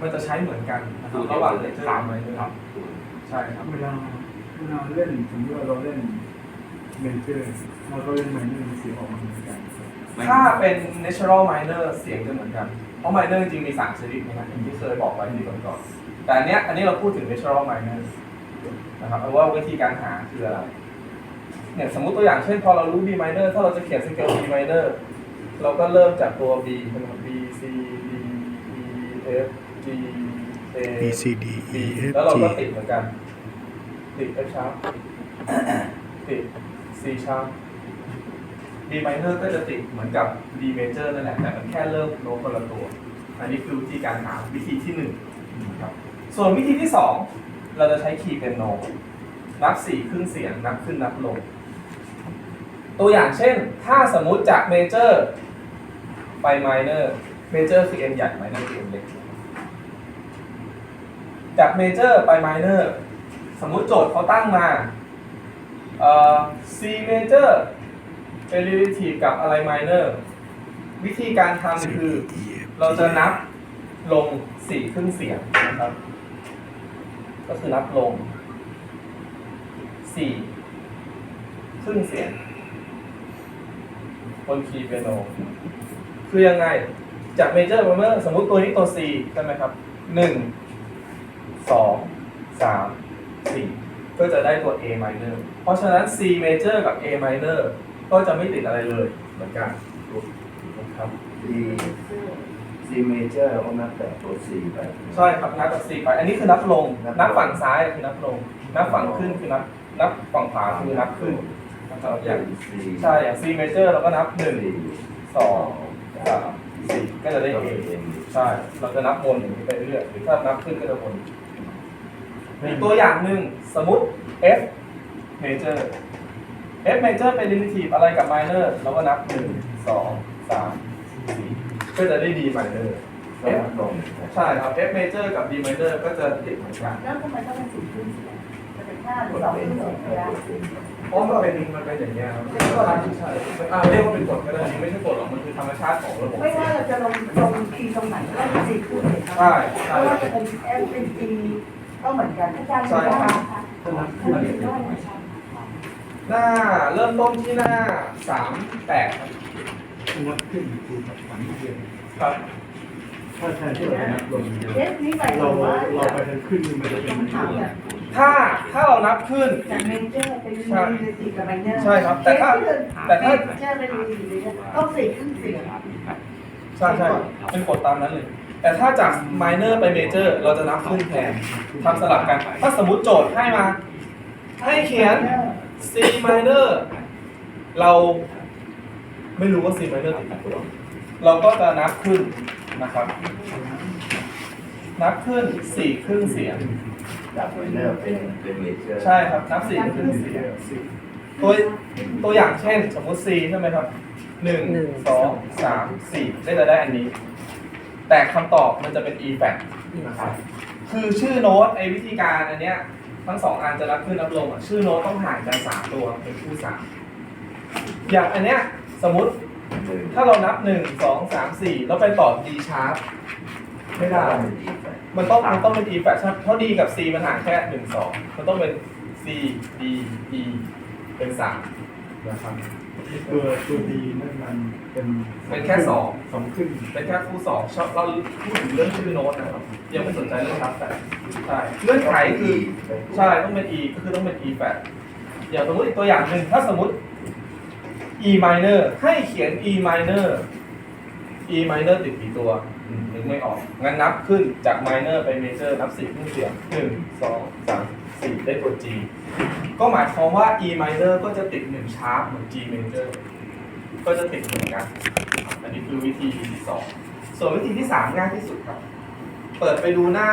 มันจะใช้เหมือนกันนะครับระระหหว่าว่างงเลเลยเจอครัร์บไมเนอครัร์บใช่ครับ เวลาเวลาเล่นสมมติว่าเราเล่นเมเจอร์เราก็เล่นไมเนอร์เสียงออกมาเหมือนกันถ้าเป็น natural minor เสียงจะเหมือนกัน เพราะ minor จริงๆมีสามชนิดนะครับอย่างที่เคยบอกไว้ที่ก่อนๆแต่อันเนี้ยอันนี้เราพูดถึง natural minor นะครับเอาว่าวิธีการหาคืออะไร เนี่ยสมมุติตัวอย่างเช่นพอเรารู้ B minor ถ้าเราจะเขียนสเกล B minor เราก็เริ่มจากตัว B เป็น B C D E F G A B C D B E F แล้วเรา G ก็ติดเหมือนกัน ติด F sharp ติด C sharp D minor ก็จะติดเหมือนกับ D major นั่นแหละ แต่มันแค่เริ่มโน้ตคนละตัว อันนี้คือวิธีการหาวิธีที่หนึ่งนะครับ ส่วนวิธีที่สองเราจะใช้คีย์เป็นโนนับสี่ครึ่งเสียง นับขึ้นนับลง ตัวอย่างเช่น ถ้าสมมุติจากเมเจอร์ไปไมเนอร์ เมเจอร์คือ M ใหญ่ไมเนอร์คือ M เล็ก จากเมเจอร์ไปไมเนอร์สมมุติโจทย์เขาตั้งมาเอ่อ C major เป็น relative กับอะไร minor วิธีการทำคือเราจะนับลงสี่ครึ่งเสียงนะครับ ก็คือนับลงสี่ครึ่งเสียงบนคีย์เปียโนคือยังไง จากเมเจอร์ minor สมมุติตัวนี้ตัว C ใช่ไหมครับหนึ่ง สองสามสี่ก็จะได้ตัว A minor เพราะฉะนั้น C major กับ A minor ก็จะไม่ติดอะไรเลยเหมือนกันนะครับ C C major เราก็นับแต่ตัว C ไป ใช่ครับนับจาก C ไป อันนี้คือนับลงนับลง นับฝั่งซ้ายคือนับลง นับฝั่งขึ้นคือนับ นับฝั่งขวาคือนับขึ้นนะครับอย่าง C ใช่อย่าง C major เราก็นับหนึ่งสี่สองสามสี่ก็จะได้ก็ A เป็นใช่ เราจะนับวนอย่างนี้ไปเรื่อยหรือถ้านับขึ้นก็จะวนอีก ตัวอย่างหนึ่งสมมติ F major F major เป็น relative อะไรกับ minor เราก็นับ 1 2 3 4 ก็จะได้ D minor ก็นับลงใช่ครับ F major กับ D minor ก็จะติดเหมือนกันแล้วทำไมต้องเป็นสี่ครึ่งเสียงจะเป็นห้าหรือสองครึ่งเสียงก็ได้เพราะมันเป็นมันเป็นอย่างเงี้ยครับใช่อ่าเรียกว่าเป็นกฎก็ได้นี่ไม่ใช่กฎหรอกมันคือธรรมชาติของระบบไม่ว่าเราจะลงลงคีย์ตรงไหนก็เป็นสี่ครึ่งเสียงใช่เพใช่ราะว่าจะเป็น F เป็น G ก็เหมือนกันอาจารย์รู้ไหมคะก็นับหน้าเริ่มต้นที่หน้า38ครับนับขึ้นคือแบบฝันเดียวครับถ้าแทนที่เรานับลงเอฟนี่หมายเราเราไปทางขึ้นมันจะเป็นถ้าถ้าเรานับขึ้นจากเมเจอร์เป็นรีเลทีฟกับไมเนอร์ใช่ครับแต่ถ้าแต่ถ้าเมเจอร์เป็นรีเลทีฟต้องสี่ครึ่งเสียง ใช่ใช่เป็นกฎตามนั้นเลย แต่ถ้าจาก minor ไป major เราจะนับขึ้นแทนทำสลับกัน ถ้าสมมติโจทย์ให้มา ให้เขียน C minor เราไม่รู้ว่า C minor ติดกี่ตัวเราก็จะนับขึ้นนะครับ นับขึ้นสี่ครึ่งเสียงจาก minor เป็นเป็น major ใช่ครับนับสี่ครึ่งเสียง ตัวตัวอย่างเช่น สมมุติ C ใช่ไหมครับหนึ่ง สองสามสี่ได้จะได้อันนี้ แต่คำตอบมันจะเป็น e flat นะครับคือชื่อโน้ตไอ้วิธีการอันเนี้ยทั้งสองอันจะรับขึ้นรับลงอะชื่อโน้ตต้องห่างกันสามตัวเป็นคู่สามอย่างอันเนี้ยสมมติหนึ่งถ้าเรานับหนึ่งสองสามสี่แล้วไปต่อ D sharp ไม่ได้ มันต้องมันต้องเป็น E flat ใช่เพราะ D กับ C มันห่างแค่หนึ่งสองมันต้องเป็น C D E เป็นสาม นะครับตัวตัวดีนั่นมันเป็นเป็นแค่สอง สองขึ้นเป็นแค่คู่สองชอบเราพูดถึงเรื่องชื่อโน้ตนะครับยังไม่สนใจเรื่องทับแต่ใช่เงื่อนไขคือใช่ต้องเป็น E ก็คือต้องเป็น E 8อย่างสมมติอีกตัวอย่างหนึ่งถ้าสมมติ E minor ให้เขียน E minor E minor ติดกี่ตัวอืมนึกไม่ออกงั้นนับขึ้นจาก minor ไป major นับสี่ขึ้นเสียงหนึ่งสองสาม สี่ได้ตัว G ก็หมายความว่า E minor ก็จะติดหนึ่งชาร์ปเหมือน G major ก็จะติดเหมือนกัน อันนี้คือวิธีที่สองส่วนวิธีที่สามง่ายที่สุดครับ เปิดไปดูหน้า